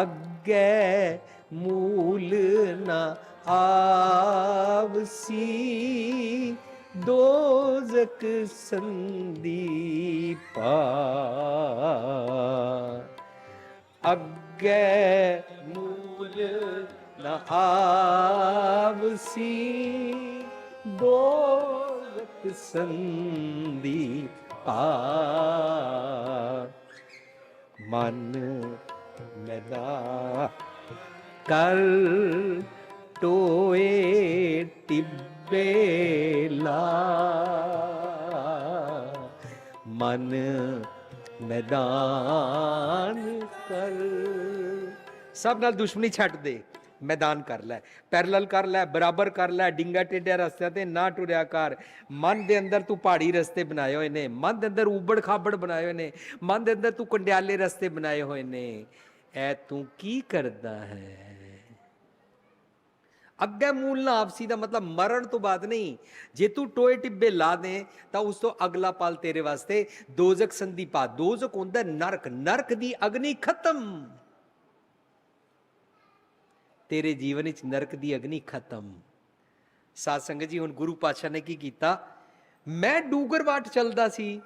A: ਅੱਗੇ ਮੂਲ ਨਾ ਆਵਸੀ ਦੋਜ਼ਕ ਸੰਦੀਪਾ ਅੱਗੇ ਮੂਲ ਨਾ ਆਵਸੀ ਦੋਜ਼ਕ ਸੰਦੀਪਾ ਮਨ ਮੈਦਾ ਕਰ ਟੋਏ ਟਿੱਬੇ ਲਾ ਮਨ ਮੈਦਾਨ ਕਰ ਸਭ ਨਾਲ ਦੁਸ਼ਮਣੀ ਛੱਡ ਦੇ ਮੈਦਾਨ ਕਰ ਲੈ ਪੈਰਲਲ ਕਰ ਲੈ ਬਰਾਬਰ ਕਰ ਲੈ ਡਿੰਗਾ ਟੇਡਿਆ ਰਸਤਿਆਂ ਤੇ ਨਾ ਟੁਰਿਆ ਕਰ ਮਨ ਦੇ ਅੰਦਰ ਤੂੰ ਪਹਾੜੀ ਰਸਤੇ ਬਣਾਏ ਹੋਏ ਨੇ ਮਨ ਦੇ ਅੰਦਰ ਉਬੜ ਖਾਬੜ ਬਣਾਏ ਹੋਏ ਨੇ ਮਨ ਦੇ ਅੰਦਰ ਤੂੰ ਕੰਡਿਆਲੇ ਰਸਤੇ ਬਣਾਏ ਹੋਏ ਨੇ ਐ ਤੂੰ ਕੀ ਕਰਦਾ ਹੈ ਅੱਗੇ ਮੂਲ ਨਾ ਆਪਸੀ ਦਾ ਮਤਲਬ ਮਰਨ ਤੋਂ ਬਾਅਦ ਨਹੀਂ। ਜੇ ਤੂੰ ਟੋਏ ਟਿੱਬੇ ਲਾ ਦੇ, ਤਾਂ ਉਸ ਤੋਂ ਅਗਲਾ ਪਲ ਤੇਰੇ ਵਾਸਤੇ ਦੋਜ਼ਖ ਸੰਦੀਪਾ, ਦੋਜ਼ਖ ਹੁੰਦਾ ਨਰਕ ਨਰਕ ਦੀ ਅਗਨੀ ਖਤਮ। ਤੇਰੇ ਜੀਵਨ ਵਿੱਚ ਨਰਕ ਦੀ ਅਗਨੀ ਖਤਮ। ਸਾਧ ਸੰਗਤ ਜੀ, ਹੁਣ ਗੁਰੂ ਪਾਤਸ਼ਾਹ ਨੇ ਕੀ ਕੀਤਾ? ਮੈਂ ਡੂਗਰਵਾਟ ਚੱਲਦਾ ਸੀ।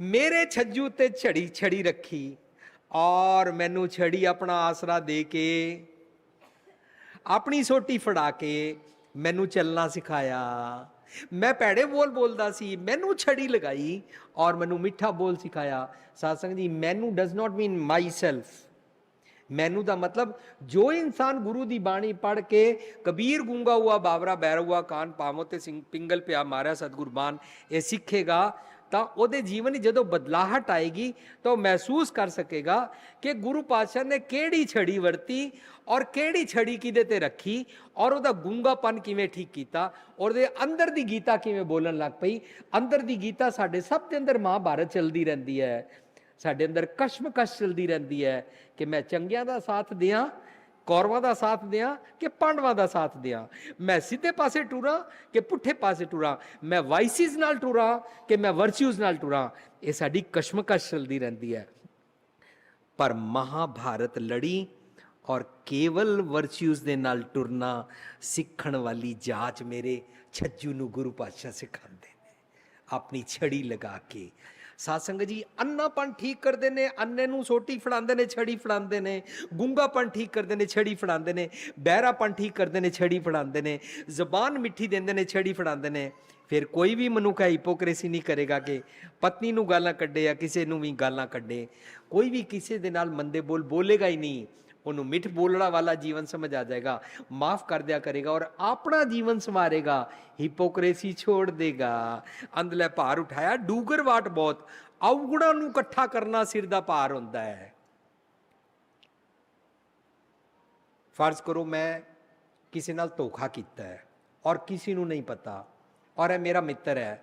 A: ਮੇਰੇ ਛੱਜੂ ਤੇ ਛੜੀ ਛੜੀ ਰੱਖੀ। ਔਰ ਮੈਨੂੰ ਛੜੀ ਆਪਣਾ ਆਸਰਾ ਦੇ ਕੇ ਆਪਣੀ ਸੋਟੀ ਫੜਾ ਕੇ ਮੈਨੂੰ ਚੱਲਣਾ ਸਿਖਾਇਆ। ਮੈਂ ਭੈੜੇ ਬੋਲ ਬੋਲਦਾ ਸੀ, ਮੈਨੂੰ ਛੜੀ ਲਗਾਈ ਔਰ ਮੈਨੂੰ ਮਿੱਠਾ ਬੋਲ ਸਿਖਾਇਆ। ਸਾਧ ਸੰਗਤ ਜੀ, ਮੈਨੂੰ does not mean my self ਮੈਨੂੰ ਦਾ ਮਤਲਬ ਜੋ ਇਨਸਾਨ ਗੁਰੂ ਦੀ ਬਾਣੀ ਪੜ੍ਹ ਕੇ ਕਬੀਰ ਗੂੰਗਾ ਹੁਆ, ਬਾਬਰਾ ਬੈਰ ਹੁਆ, ਕਾਨ ਪਾਵੋ ਤੇ ਸਿੰਘ ਪਿੰਗਲ ਪਿਆ ਮਾਰਿਆ ਸਤਿਗੁਰਬਾਨ, ਇਹ ਸਿੱਖੇਗਾ। ਤਾਂ ਉਹਦੇ ਜੀਵਨ ਵਿੱਚ ਜਦੋਂ ਬਦਲਾਹਟ ਆਏਗੀ ਤਾਂ ਉਹ ਮਹਿਸੂਸ ਕਰ ਸਕੇਗਾ ਕਿ ਗੁਰੂ ਪਾਤਸ਼ਾਹ ਨੇ ਕਿਹੜੀ ਛੜੀ ਵਰਤੀ ਔਰ ਕਿਹੜੀ ਛੜੀ ਕਿਹਦੇ ਤੇ ਰੱਖੀ ਔਰ ਉਹਦਾ ਗੂੰਗਾਪਨ ਕਿਵੇਂ ਠੀਕ ਕੀਤਾ ਔਰ ਉਹਦੇ ਅੰਦਰ ਦੀ ਗੀਤਾ ਕਿਵੇਂ ਬੋਲਣ ਲੱਗ ਪਈ। ਅੰਦਰ ਦੀ ਗੀਤਾ ਸਾਡੇ ਸਭ ਦੇ ਅੰਦਰ ਮਹਾਭਾਰਤ ਚੱਲਦੀ ਰਹਿੰਦੀ ਹੈ। ਸਾਡੇ ਅੰਦਰ ਕਸ਼ਮਕਸ਼ ਚਲਦੀ ਰਹਿੰਦੀ ਹੈ ਕਿ ਮੈਂ ਚੰਗਿਆਂ ਦਾ ਸਾਥ ਦਿਆਂ ਕੌਰਵਾਂ ਦਾ ਸਾਥ ਦਿਆਂ ਕਿ ਪਾਂਡਵਾਂ ਦਾ ਸਾਥ ਦਿਆਂ ਮੈਂ ਸਿੱਧੇ ਪਾਸੇ ਟੁਰਾਂ ਕਿ ਪੁੱਠੇ ਪਾਸੇ ਟੁਰਾਂ ਮੈਂ ਵਾਈਸਿਸ ਨਾਲ ਟੁਰਾਂ ਕਿ ਮੈਂ ਵਰਚੂਸ ਨਾਲ ਟੁਰਾਂ ਇਹ ਸਾਡੀ ਕਸ਼ਮਕਸ਼ ਚਲਦੀ ਰਹਿੰਦੀ ਹੈ ਪਰ ਮਹਾਭਾਰਤ ਲੜੀ ਔਰ ਕੇਵਲ ਵਰਚੂਸ ਦੇ ਨਾਲ ਟੁਰਨਾ ਸਿੱਖਣ ਵਾਲੀ ਜਾਚ ਮੇਰੇ ਛੱਜੂ ਨੂੰ ਗੁਰੂ ਪਾਤਸ਼ਾਹ ਸਿਖਾਉਂਦੇ ਨੇ ਆਪਣੀ ਛੜੀ ਲਗਾ ਕੇ ਸਾਧ ਜੀ ਅੰਨਾਪਣ ਠੀਕ ਕਰਦੇ ਨੇ, ਅੰਨੇ ਨੂੰ ਸੋਟੀ ਫੜਾਉਂਦੇ ਨੇ, ਛੜੀ ਫੜਾਉਂਦੇ ਨੇ ਗੁੰਗਾਪਨ ਠੀਕ ਕਰਦੇ ਨੇ, ਛੜੀ ਫੜਾਉਂਦੇ ਨੇ, ਬਹਿਰਾਪਣ ਠੀਕ ਕਰਦੇ ਨੇ, ਛੜੀ ਫੜਾਉਂਦੇ ਨੇ, ਜ਼ਬਾਨ ਮਿੱਠੀ ਦਿੰਦੇ ਨੇ, ਛੜੀ ਫੜਾਉਂਦੇ ਨੇ। ਫਿਰ ਕੋਈ ਵੀ ਮਨੁੱਖ ਹੈ ਹਿਪੋਕ੍ਰੇਸੀ ਨਹੀਂ ਕਰੇਗਾ ਕਿ ਪਤਨੀ ਨੂੰ ਗਾਲਾਂ ਕੱਢੇ ਜਾਂ ਕਿਸੇ ਨੂੰ ਵੀ ਗਾਲਾਂ ਕੱਢੇ। ਕੋਈ ਵੀ ਕਿਸੇ ਦੇ ਨਾਲ ਮੰਦੇ ਬੋਲ ਬੋਲੇਗਾ ਹੀ ਨਹੀਂ। ਉਹਨੂੰ ਮਿੱਠ ਬੋਲਣਾ ਵਾਲਾ ਜੀਵਨ ਸਮਝ ਆ ਜਾਏਗਾ ਮਾਫ ਕਰ ਦਿਆ ਕਰੇਗਾ ਔਰ ਆਪਣਾ ਜੀਵਨ ਸੰਵਾਰੇਗਾ ਹਿਪੋਕ੍ਰੇਸੀ ਛੋੜ ਦੇਗਾ ਅੰਦਲੇ ਭਾਰ ਉਠਾਇਆ ਡੂਗਰਵਾਟ ਬਹੁਤ ਔਗੁਣਾ ਨੂੰ ਇਕੱਠਾ ਕਰਨਾ ਸਿਰ ਦਾ ਭਾਰ ਹੁੰਦਾ ਹੈ ਫਰਜ਼ ਕਰੋ ਮੈਂ ਕਿਸੇ ਨਾਲ ਧੋਖਾ ਕੀਤਾ ਹੈ ਔਰ ਕਿਸੇ ਨੂੰ ਨਹੀਂ ਪਤਾ ਔਰ ਇਹ ਮੇਰਾ ਮਿੱਤਰ ਹੈ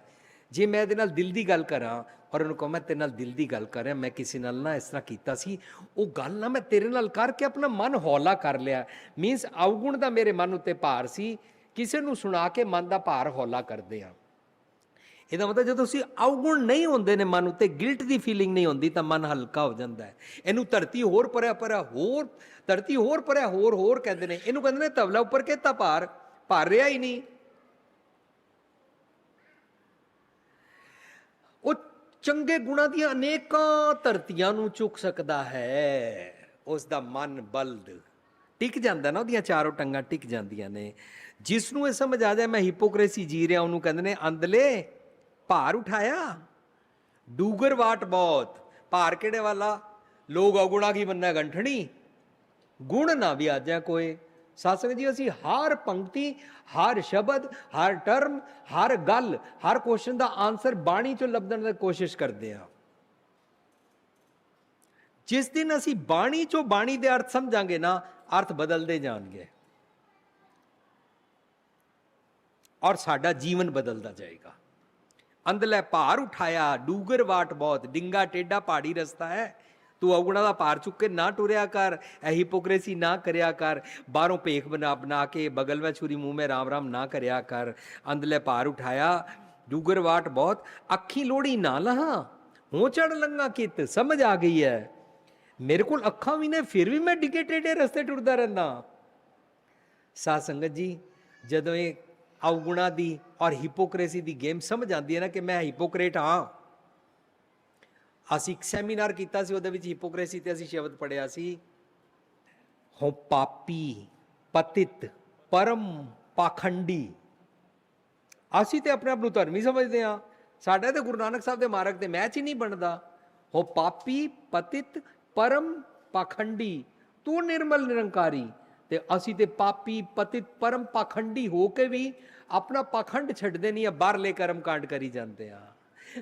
A: ਜੇ ਮੈਂ ਇਹਦੇ ਨਾਲ ਦਿਲ ਦੀ ਗੱਲ ਕਰਾਂ ਔਰ ਉਹਨੂੰ ਕਹੋ, ਮੈਂ ਤੇਰੇ ਨਾਲ ਦਿਲ ਦੀ ਗੱਲ ਕਰ ਰਿਹਾ, ਮੈਂ ਕਿਸੇ ਨਾਲ ਨਾ ਇਸ ਤਰ੍ਹਾਂ ਕੀਤਾ ਸੀ। ਉਹ ਗੱਲ ਨਾ ਮੈਂ ਤੇਰੇ ਨਾਲ ਕਰਕੇ ਆਪਣਾ ਮਨ ਹੌਲਾ ਕਰ ਲਿਆ। ਮੀਨਸ ਔਗੁਣ ਦਾ ਮੇਰੇ ਮਨ ਉੱਤੇ ਭਾਰ ਸੀ। ਕਿਸੇ ਨੂੰ ਸੁਣਾ ਕੇ ਮਨ ਦਾ ਭਾਰ ਹੌਲਾ ਕਰਦੇ ਆ ਇਹਦਾ ਮਤਲਬ ਜਦੋਂ ਤੁਸੀਂ ਔਗੁਣ ਨਹੀਂ ਹੁੰਦੇ ਨੇ, ਮਨ ਉੱਤੇ ਗਿਲਟ ਦੀ ਫੀਲਿੰਗ ਨਹੀਂ ਹੁੰਦੀ, ਤਾਂ ਮਨ ਹਲਕਾ ਹੋ ਜਾਂਦਾ ਹੈ। ਇਹਨੂੰ ਧਰਤੀ ਹੋਰ ਪਰਿਆ ਪਰਿਆ ਹੋਰ, ਧਰਤੀ ਹੋਰ ਪਰਿਆ ਹੋਰ ਹੋਰ ਕਹਿੰਦੇ ਨੇ। ਇਹਨੂੰ ਕਹਿੰਦੇ ਨੇ ਤਵਲਾ ਉੱਪਰ ਕਿਤਾ ਭਾਰ ਭਾਰ ਰਿਹਾ ਹੀ ਨਹੀਂ ਉਹ ਚੰਗੇ ਗੁਣਾਂ ਦੀਆਂ ਅਨੇਕਾਂ ਧਰਤੀਆਂ ਨੂੰ ਚੁੱਕ ਸਕਦਾ ਹੈ। ਉਸ ਦਾ ਮਨ ਬਲਦ। ਟਿਕ ਜਾਂਦਾ ਨਾ ਉਹਦੀਆਂ ਚਾਰੋਂ ਟੰਗਾਂ ਟਿਕ ਜਾਂਦੀਆਂ ਨੇ। ਜਿਸ ਨੂੰ ਇਹ ਸਮਝ ਆ ਜਾਏ, ਮੈਂ ਹਿਪੋਕ੍ਰੇਸੀ ਜੀ ਰਿਹਾ, ਉਹਨੂੰ ਕਹਿੰਦੇ ਨੇ ਅੰਦਲੇ, ਭਾਰ ਉਠਾਇਆ। ਡੂਗਰ ਵਾਟ ਬਹੁਤ। ਭਾਰ ਕਿਹੜੇ ਵਾਲਾ? ਲੋਗ ਔਗੁਣਾ ਕੀ ਬੰਨਾ ਗੰਠਣੀ? ਗੁਣ ਨਾ ਵੀ ਆਜਾ ਕੋਏ ਸਾਸੰਗ ਜੀ ਅਸੀਂ ਹਰ ਪੰਕਤੀ ਹਰ ਸ਼ਬਦ ਹਰ ਟਰਮ ਹਰ ਗੱਲ ਹਰ ਕੁਐਸਚਨ ਦਾ ਆਨਸਰ ਬਾਣੀ ਚੋਂ ਲੱਭਣ ਦੀ ਕੋਸ਼ਿਸ਼ ਕਰਦੇ ਆ ਜਿਸ ਦਿਨ ਅਸੀਂ ਬਾਣੀ ਚੋਂ ਬਾਣੀ ਦੇ ਅਰਥ ਸਮਝਾਂਗੇ ਨਾ ਅਰਥ ਬਦਲਦੇ ਜਾਣਗੇ ਔਰ ਸਾਡਾ ਜੀਵਨ ਬਦਲਦਾ ਜਾਏਗਾ ਅੰਦਲੇ ਭਾਰ ਉਠਾਇਆ ਡੂਗਰਵਾਟ ਬਹੁਤ ਡਿੰਗਾ ਟੇਡਾ ਪਹਾੜੀ ਰਸਤਾ ਹੈ ਤੂੰ ਔਗੁਣਾ ਦਾ ਭਾਰ ਚੁੱਕ ਕੇ ਨਾ ਟੁਰਿਆ ਕਰ ਐ ਹਿਪੋਕ੍ਰੇਸੀ ਨਾ ਕਰਿਆ ਕਰ ਬਾਹਰੋਂ ਭੇਖ ਬਣਾ ਬਣਾ ਕੇ ਬਗਲ ਵਿੱਚ ਛੁਰੀ ਮੂੰਹ ਮੇ ਰਾਮ ਰਾਮ ਨਾ ਕਰਿਆ ਕਰ ਅੰਦਲੇ ਭਾਰ ਉਠਾਇਆ ਡੂਗਰਵਾਟ ਬਹੁਤ ਅੱਖੀ ਲੋੜੀ ਨਾ ਲਹਾ ਹੋ ਚੜ ਲੰਗਾ ਕਿਤ ਸਮਝ ਆ ਗਈ ਹੈ ਮੇਰੇ ਕੋਲ ਅੱਖਾਂ ਵੀ ਨੇ ਫਿਰ ਵੀ ਮੈਂ ਡਿਗੇ ਟੇਡੇ ਰਸਤੇ ਟੁਰਦਾ ਰਹਿੰਦਾ ਸਾਧ ਸੰਗਤ ਜੀ ਜਦੋਂ ਇਹ ਔਗੁਣਾ ਦੀ ਔਰ ਹਿਪੋਕ੍ਰੇਸੀ ਦੀ ਗੇਮ ਸਮਝ ਆਉਂਦੀ ਹੈ ਨਾ ਕਿ ਮੈਂ ਹਿਪੋਕ੍ਰੇਟ ਹਾਂ ਅਸੀਂ ਇੱਕ ਸੈਮੀਨਾਰ ਕੀਤਾ ਸੀ, ਉਹਦੇ ਵਿੱਚ ਹਿਪੋਕ੍ਰੇਸੀ ਤੇ ਅਸੀਂ ਸ਼ਬਦ ਪੜਿਆ ਸੀ। ਹੋ ਪਾਪੀ ਪਤਿਤ ਪਰਮ ਪਾਖੰਡੀ। ਅਸੀਂ ਤੇ ਆਪਣੇ ਆਪ ਨੂੰ ਧਰਮੀ ਸਮਝਦੇ ਹਾਂ। ਸਾਡਾ ਤੇ ਗੁਰੂ ਨਾਨਕ ਸਾਹਿਬ ਦੇ ਮਾਰਗ ਤੇ ਮੈਚ ਹੀ ਨਹੀਂ ਬਣਦਾ। ਹੋ ਪਾਪੀ ਪਤਿਤ ਪਰਮ ਪਾਖੰਡੀ। ਤੂੰ ਨਿਰਮਲ ਨਿਰੰਕਾਰੀ ਤੇ ਅਸੀਂ ਤੇ ਪਾਪੀ ਪਤਿਤ ਪਰਮ ਪਾਖੰਡੀ ਹੋ ਕੇ ਵੀ ਆਪਣਾ ਪਾਖੰਡ ਛੱਡਦੇ ਨਹੀਂ ਆ, ਬਾਹਰਲੇ ਕਰਮ ਕਾਂਡ ਕਰੀ ਜਾਂਦੇ ਆ।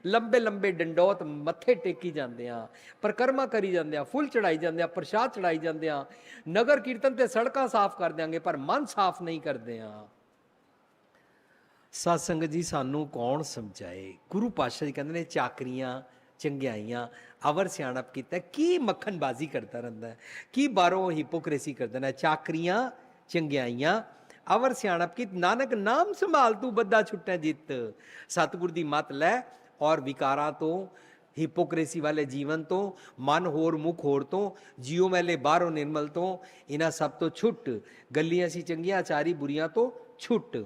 A: ਲੰਬੇ ਲੰਬੇ ਡੰਡੋਤ ਮੱਥੇ ਟੇਕੀ ਜਾਂਦੇ ਆ, ਪਰਕਰਮਾ ਕਰੀ ਜਾਂਦੇ ਆ, ਫੁੱਲ ਚੜਾਈ ਜਾਂਦੇ ਆ, ਪ੍ਰਸ਼ਾਦ ਚੜਾਈ ਜਾਂਦੇ ਆ, ਨਗਰ ਕੀਰਤਨ ਤੇ ਸੜਕਾਂ ਸਾਫ਼ ਕਰ ਦਿਆਂਗੇ, ਪਰ ਮਨ ਸਾਫ਼ ਨਹੀਂ ਕਰਦੇ ਆ। ਸਾਧ ਜੀ, ਸਾਨੂੰ ਕੌਣ ਸਮਝਾਏ? ਗੁਰੂ ਪਾਤਸ਼ਾਹ ਜੀ ਕਹਿੰਦੇ ਨੇ, ਚਾਕਰੀਆਂ, ਚੰਗਿਆਈਆਂ, ਅਵਰ ਸਿਆਣਪ ਕੀਤਾ ਕੀ ਮੱਖਣਬਾਜ਼ੀ ਕਰਦਾ ਰਹਿੰਦਾ ਕੀ ਬਾਹਰੋਂ ਹਿਪੋਕ੍ਰੇਸੀ ਕਰਦਾ ਹੈ? ਚਾਕਰੀਆਂ, ਚੰਗਿਆਈਆਂ, ਅਵਰ ਸਿਆਣਪ ਕੀ ਨਾਨਕ ਨਾਮ ਸੰਭਾਲ ਤੂੰ ਬੱਦਾ ਛੁੱਟੈ ਜਿੱਤ। ਸਤਿਗੁਰ ਦੀ ਮਤ ਲੈ ਔਰ ਵਿਕਾਰਾਂ ਤੋਂ ਹਿਪੋਕ੍ਰੇਸੀ ਵਾਲੇ ਜੀਵਨ ਤੋਂ ਮਨ ਹੋਰ ਮੁਖ ਹੋਰ ਤੋਂ ਜੀਉ ਮੈਲੇ ਬਾਹਰੋਂ ਨਿਰਮਲ ਤੋਂ ਇਹਨਾਂ ਸਭ ਤੋਂ ਛੁੱਟ ਗੱਲੀਆਂ ਸੀ ਚੰਗੀਆਂ ਆਚਾਰੀ ਬੁਰੀਆਂ ਤੋਂ ਛੁੱਟ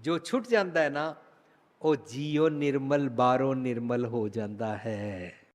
A: ਜੋ ਛੁੱਟ ਜਾਂਦਾ ਹੈ ਨਾ ਉਹ ਜੀਉ ਨਿਰਮਲ ਬਾਹਰੋਂ ਨਿਰਮਲ ਹੋ ਜਾਂਦਾ ਹੈ